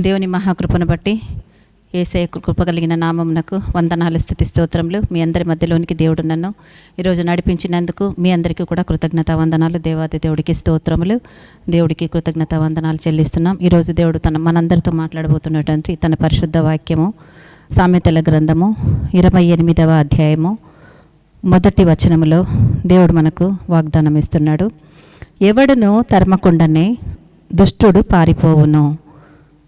దేవుని మహాకృపను బట్టి ఏసే కృప కలిగిన నామమునకు వందనాలు స్థుతి స్తోత్రములు. మీ అందరి మధ్యలోనికి దేవుడు నన్ను ఈరోజు నడిపించినందుకు మీ అందరికీ కూడా కృతజ్ఞత వందనాలు. దేవాది దేవుడికి స్తోత్రములు. దేవుడికి కృతజ్ఞత వందనాలు చెల్లిస్తున్నాం. ఈరోజు దేవుడు తన మనందరితో మాట్లాడబోతున్నటువంటి తన పరిశుద్ధ వాక్యము సామెతల గ్రంథము ఇరవై ఎనిమిదవ అధ్యాయము మొదటి వచనములో దేవుడు మనకు వాగ్దానం ఇస్తున్నాడు ఎవడును తరమకుండానే దుష్టుడు పారిపోవును.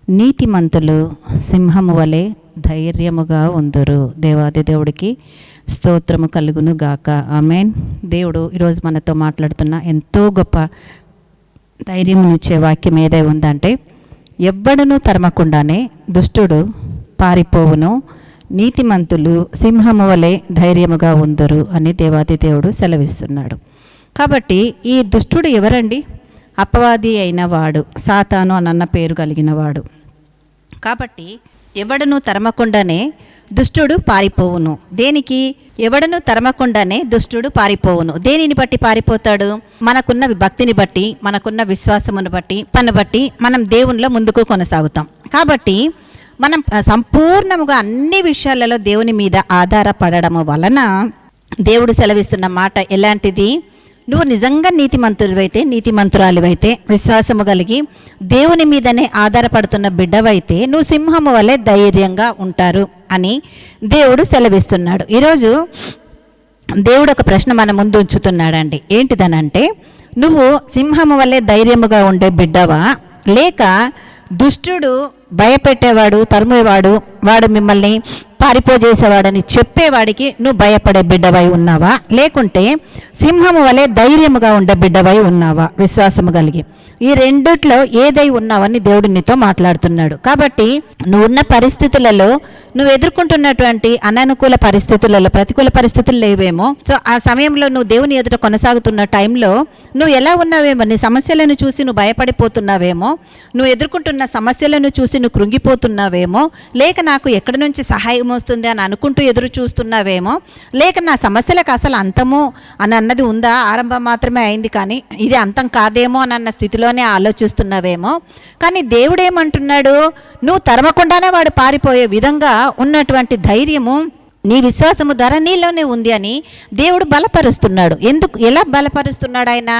నీతిమంతులు సింహము వలె ధైర్యముగా ఉందరు. దేవాది దేవుడికి స్తోత్రము కలుగును గాక. ఆమెన్. దేవుడు ఈరోజు మనతో మాట్లాడుతున్న ఎంతో గొప్ప ధైర్యమునిచ్చే వాక్యం ఏదై ఉందంటే ఎవ్వడను తరమకుండానే దుష్టుడు పారిపోవును. నీతిమంతులు సింహము వలె ధైర్యముగా ఉందరు అని దేవాది దేవుడు సెలవిస్తున్నాడు. కాబట్టి ఈ దుష్టుడు ఎవరండి? అపవాది అయిన వాడు సాతాను అనన్న పేరు కలిగినవాడు కాబట్టి ఎవడను తరమకుండానే దుష్టుడు పారిపోవును. దేనికి? ఎవడను తరమకుండానే దుష్టుడు పారిపోవును. దేనిని బట్టి పారిపోతాడు? మనకున్న భక్తిని బట్టి మనకున్న విశ్వాసమును బట్టి పని బట్టి మనం దేవునిలో ముందుకు కొనసాగుతాం. కాబట్టి మనం సంపూర్ణముగా అన్ని విషయాలలో దేవుని మీద ఆధారపడడము వలన దేవుడు సెలవిస్తున్న మాట ఎలాంటిది? నువ్వు నిజంగా నీతిమంతుడివైతే నీతిమంతురాలివైతే విశ్వాసము కలిగి దేవుని మీదనే ఆధారపడుతున్న బిడ్డవైతే నువ్వు సింహము వలె ధైర్యంగా ఉంటారు అని దేవుడు సెలవిస్తున్నాడు. ఈరోజు దేవుడు ఒక ప్రశ్న మన ముందు ఉంచుతున్నాడండి. ఏంటిదనంటే నువ్వు సింహము వల్లే ధైర్యముగా ఉండే బిడ్డవా? లేక దుష్టుడు భయపెట్టేవాడు తరుమేవాడు వాడు మిమ్మల్ని పారిపోజేసేవాడని చెప్పేవాడికి నువ్వు భయపడే బిడ్డవై ఉన్నావా? లేకుంటే సింహము వలె ధైర్యముగా ఉండే బిడ్డవై ఉన్నావా? విశ్వాసము కలిగి. ఈ రెండిట్లో ఏదై ఉన్నావని దేవుడు నీతో మాట్లాడుతున్నాడు. కాబట్టి నువ్వు ఉన్న పరిస్థితులలో నువ్వు ఎదుర్కొంటున్నటువంటి అననుకూల పరిస్థితులలో ప్రతికూల పరిస్థితులు లేవేమో. సో ఆ సమయంలో నువ్వు దేవుని ఎదుట కొనసాగుతున్న టైంలో నువ్వు ఎలా ఉన్నావేమో నీ సమస్యలను చూసి నువ్వు భయపడిపోతున్నావేమో నువ్వు ఎదుర్కొంటున్న సమస్యలను చూసి నువ్వు కృంగిపోతున్నావేమో లేక నాకు ఎక్కడి నుంచి సహాయం వస్తుంది అని అనుకుంటూ ఎదురు చూస్తున్నావేమో లేక నా సమస్యలకు అసలు అంతము అని అన్నది ఉందా? ఆరంభం మాత్రమే అయింది కానీ ఇది అంతం కాదేమో అని అన్న స్థితిలోనే ఆలోచిస్తున్నావేమో. కానీ దేవుడు ఏమంటున్నాడు? నువ్వు తరమకుండానే వాడు పారిపోయే విధంగా ఉన్నటువంటి ధైర్యము నీ విశ్వాసము ధర నీలోనే ఉంది అని దేవుడు బలపరుస్తున్నాడు. ఎందుకు ఎలా బలపరుస్తున్నాడు ఆయన?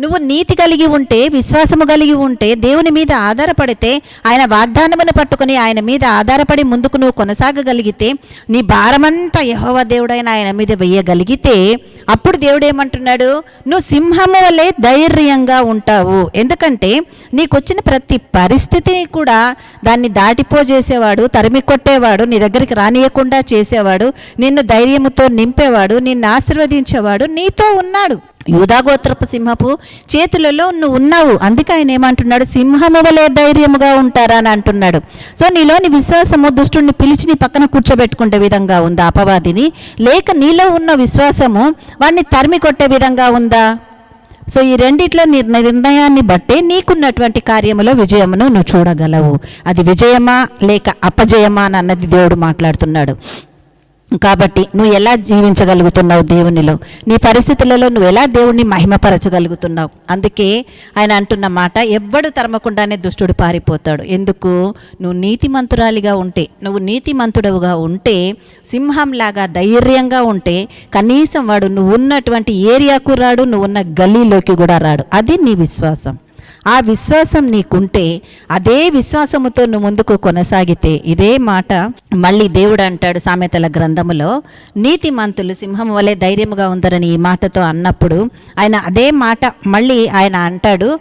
నువ్వు నీతి కలిగి ఉంటే విశ్వాసము కలిగి ఉంటే దేవుని మీద ఆధారపడితే ఆయన వాగ్దానమును పట్టుకుని ఆయన మీద ఆధారపడి ముందుకు నువ్వు కొనసాగగలిగితే నీ భారమంతా యహోవ దేవుడైన ఆయన మీద వెయ్యగలిగితే అప్పుడు దేవుడు ఏమంటున్నాడు? నువ్వు సింహము వల్లే ధైర్యంగా ఉంటావు. ఎందుకంటే నీకు వచ్చిన ప్రతి పరిస్థితిని కూడా దాన్ని దాటిపోజేసేవాడు తరిమి కొట్టేవాడు నీ దగ్గరికి రానియకుండా చేసేవాడు నిన్ను ధైర్యముతో నింపేవాడు నిన్ను ఆశీర్వదించేవాడు నీతో ఉన్నాడు. యూదాగోత్రపు సింహపు చేతులలో నువ్వు ఉన్నావు. అందుకే ఆయన ఏమంటున్నాడు? సింహము వలె ధైర్యముగా ఉంటారా అని అంటున్నాడు. సో నీలోని విశ్వాసము దుష్టుడిని పిలిచి నీ పక్కన కూర్చోబెట్టుకునే విధంగా ఉందా? అపవాదిని. లేక నీలో ఉన్న విశ్వాసము వాడిని తరిమి కొట్టే విధంగా ఉందా? సో ఈ రెండిట్లో నిర్ణయాన్ని బట్టే నీకున్నటువంటి కార్యములో విజయమును నువ్వు చూడగలవు. అది విజయమా? లేక అపజయమా? అన్నది దేవుడు మాట్లాడుతున్నాడు. కాబట్టి నువ్వు ఎలా జీవించగలుగుతున్నావు దేవునిలో? నీ పరిస్థితులలో నువ్వు ఎలా దేవుణ్ణి మహిమపరచగలుగుతున్నావు? అందుకే ఆయన అంటున్న మాట ఎవ్వడు తరమకుండానే దుష్టుడు పారిపోతాడు. ఎందుకు? నువ్వు నీతిమంతురాలిగా ఉంటే నువ్వు నీతిమంతుడవుగా ఉంటే సింహంలాగా ధైర్యంగా ఉంటే కనీసం వాడు నువ్వు ఉన్నటువంటి ఏరియాకు రాడు నువ్వు ఉన్న గల్లీలోకి కూడా రాడు. అది నీ విశ్వాసం. ఆ విశ్వాసం నీకుంటే అదే విశ్వాసముతో నువ్వు ముందుకు కొనసాగితే ఇదే మాట మళ్ళీ దేవుడు అంటాడు సామెతల గ్రంథములో నీతిమంతులు సింహం వలె ధైర్యముగా ఉందరని ఈ మాటతో అన్నప్పుడు ఆయన అదే మాట మళ్ళీ ఆయన అంటాడు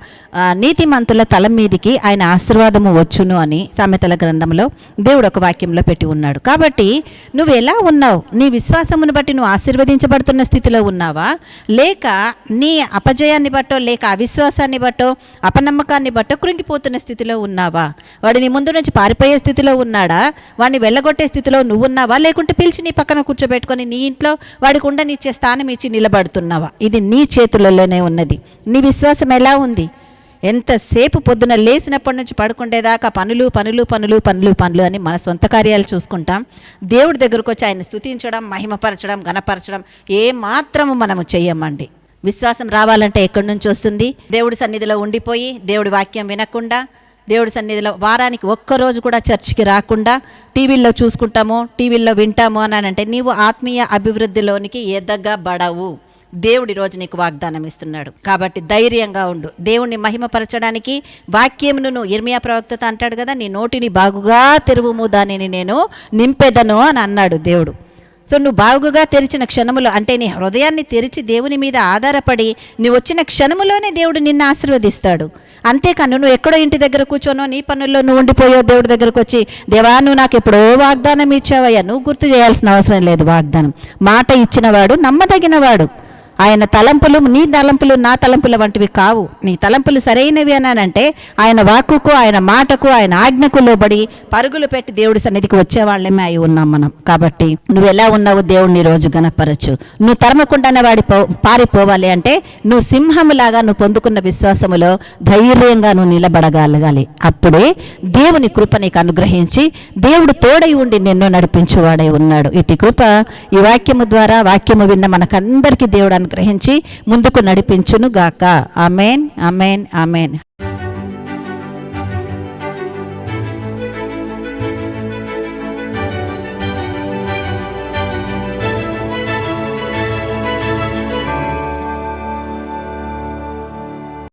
నీతిమంతుల తల మీదికి ఆయన ఆశీర్వాదము వచ్చును అని సామెతల గ్రంథంలో దేవుడు ఒక వాక్యంలో పెట్టి ఉన్నాడు. కాబట్టి నువ్వు ఎలా ఉన్నావు? నీ విశ్వాసమును బట్టి నువ్వు ఆశీర్వదించబడుతున్న స్థితిలో ఉన్నావా? లేక నీ అపజయాన్ని బట్టో లేక అవిశ్వాసాన్ని బట్టో అపనమ్మకాన్ని బట్ట కృంగిపోతున్న స్థితిలో ఉన్నావా? వాడిని ముందు నుంచి పారిపోయే స్థితిలో ఉన్నాడా? వాడిని వెళ్ళగొట్టే స్థితిలో నువ్వు ఉన్నావా? లేకుంటే పిలిచి నీ పక్కన కూర్చోబెట్టుకొని నీ ఇంట్లో వాడికి ఉండనిచ్చే స్థానం ఇచ్చి నిలబడుతున్నావా? ఇది నీ చేతులలోనే ఉన్నది. నీ విశ్వాసం ఎలా ఉంది? ఎంతసేపు పొద్దున లేచినప్పటి నుంచి పడుకుండేదాకా పనులు పనులు పనులు పనులు పనులు అని మన సొంత కార్యాలు చూసుకుంటాం. దేవుడి దగ్గరకు వచ్చి ఆయన స్థుతించడం మహిమపరచడం ఘనపరచడం ఏమాత్రము మనము చెయ్యమండి. విశ్వాసం రావాలంటే ఎక్కడి నుంచి వస్తుంది? దేవుడి సన్నిధిలో ఉండిపోయి దేవుడి వాక్యం వినకుండా దేవుడి సన్నిధిలో వారానికి ఒక్కరోజు కూడా చర్చికి రాకుండా టీవీల్లో చూసుకుంటాము టీవీల్లో వింటాము అని అంటే నీవు ఆత్మీయ అభివృద్ధిలోనికి ఎదగబడవు దేవుడి రోజు నీకు వాగ్దానం ఇస్తున్నాడు. కాబట్టి ధైర్యంగా ఉండు. దేవుణ్ణి మహిమపరచడానికి వాక్యమును నువ్వు ఇర్మియా ప్రవక్తతో అంటాడు కదా నీ నోటిని బాగుగా తెరువుము దానిని నేను నింపెదను అని అన్నాడు దేవుడు. సో నువ్వు బాగుగా తెరిచిన క్షణములో అంటే నీ హృదయాన్ని తెరిచి దేవుని మీద ఆధారపడి నువ్వు వచ్చిన క్షణములోనే దేవుడు నిన్ను ఆశీర్వదిస్తాడు. అంతేకాను నువ్వు ఎక్కడో ఇంటి దగ్గర కూర్చోనో నీ పనుల్లో నువ్వు ఉండిపోయో దేవుడి దగ్గరకు వచ్చి దేవా నువ్వు నాకు ఎప్పుడో వాగ్దానం ఇచ్చావయ్యా నువ్వు గుర్తు చేయాల్సిన అవసరం లేదు వాగ్దానం. మాట ఇచ్చినవాడు నమ్మదగినవాడు. ఆయన తలంపులు నీ తలంపులు నా తలంపుల వంటివి కావు. నీ తలంపులు సరైనవి అనంటే ఆయన వాక్కుకు ఆయన మాటకు ఆయన ఆజ్ఞకు లోబడి పరుగులు పెట్టి దేవుడి సన్నిధికి వచ్చేవాళ్ళమే అయి ఉన్నాం మనం. కాబట్టి నువ్వు ఎలా ఉన్నావు దేవుడిని రోజు గనపరచు నువ్వు తరమకుండానే వాడి పో పారిపోవాలి అంటే నువ్వు సింహములాగా నువ్వు పొందుకున్న విశ్వాసములో ధైర్యంగా నువ్వు నిలబడగలగాలి. అప్పుడే దేవుని కృప నీకు అనుగ్రహించి దేవుడు తోడై ఉండి నిన్ను నడిపించువాడై ఉన్నాడు. ఇటు కృప ఈ వాక్యము ద్వారా వాక్యము విన్న మనకందరికీ దేవుడు అనుగ్రహించి ముందుకు నడిపించును గాక అమెన్ అమెన్ ఆమెన్.